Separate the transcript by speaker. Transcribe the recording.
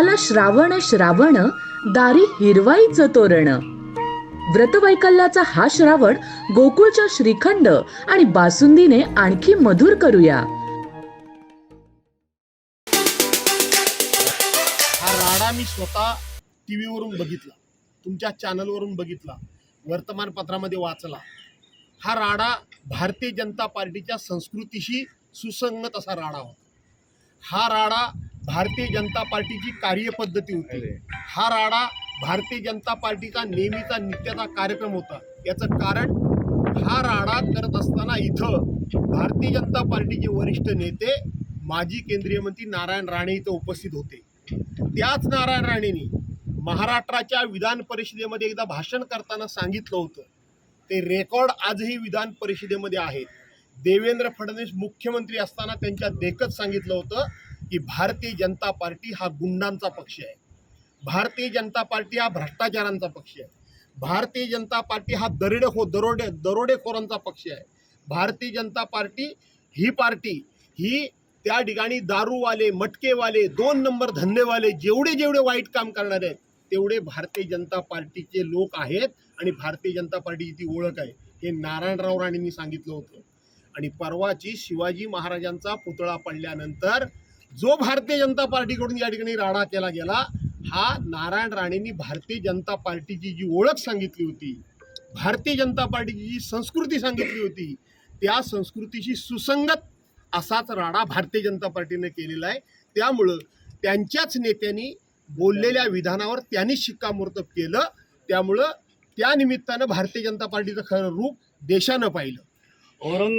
Speaker 1: आला श्रावण श्रावण दारी हिरवाईचं तोरण. व्रतवैकल्याचा हा श्रावण गोकुळच्या श्रीखंड आणि बासुंदीने आणखी मधुर करूया.
Speaker 2: हा राडा मी स्वतः टीव्हीवरून बघितला. तुमच्या चॅनलवरून बघितला. वर्तमानपत्रामध्ये वाचला. हा राडा भारतीय जनता पार्टीच्या संस्कृतीशी सुसंगत असा राडा होता. हा राडा भारतीय जनता पार्टीची कार्यपद्धती होती. हा राडा भारतीय जनता पार्टीचा नेहमीचा नित्याचा कार्यक्रम होता. याचं कारण हा राडा करत असताना इथं भारतीय जनता पार्टीचे वरिष्ठ नेते माजी केंद्रीय मंत्री नारायण राणे इथं उपस्थित होते. त्याच नारायण राणेंनी महाराष्ट्राच्या विधान परिषदेमध्ये एकदा भाषण करताना सांगितलं होतं. ते रेकॉर्ड आजही विधान परिषदेमध्ये आहेत. देवेंद्र फडणवीस मुख्यमंत्री असताना त्यांच्या देखत सांगितलं होतं की भारतीय जनता पार्टी हा गुंडांचा पक्ष आहे. भारतीय जनता पार्टी हा भ्रष्टाचारांचा पक्ष आहे. भारतीय जनता पार्टी हा दरोडे हो दरोडे दरोडेखोरांचा पक्ष आहे. भारतीय जनता पार्टी ही पार्टी ही त्या ठिकाणी दारूवाले मटकेवाले दोन नंबर धंदेवाले जेवढे जेवढे वाईट काम करणारे आहेत तेवढे भारतीय जनता पार्टीचे लोक आहेत आणि भारतीय जनता पार्टीची ती ओळख आहे. हे नारायणराव राणेंनी सांगितलं होतं. आणि परवाची शिवाजी महाराजांचा पुतळा पडल्यानंतर जो भारतीय जनता पार्टीकडून या ठिकाणी राडा केला गेला हा नारायण राणेंनी भारतीय जनता पार्टीची जी ओळख सांगितली होती भारतीय जनता पार्टीची जी संस्कृती सांगितली होती त्या संस्कृतीशी सुसंगत असाच राडा भारतीय जनता पार्टीने केलेला आहे. त्यामुळं त्यांच्याच नेत्यांनी बोललेल्या विधानावर त्यांनी शिक्कामोर्तब केलं. त्यामुळं त्या निमित्तानं भारतीय जनता पार्टीचं खरं रूप देशानं पाहिलं.
Speaker 3: औरंग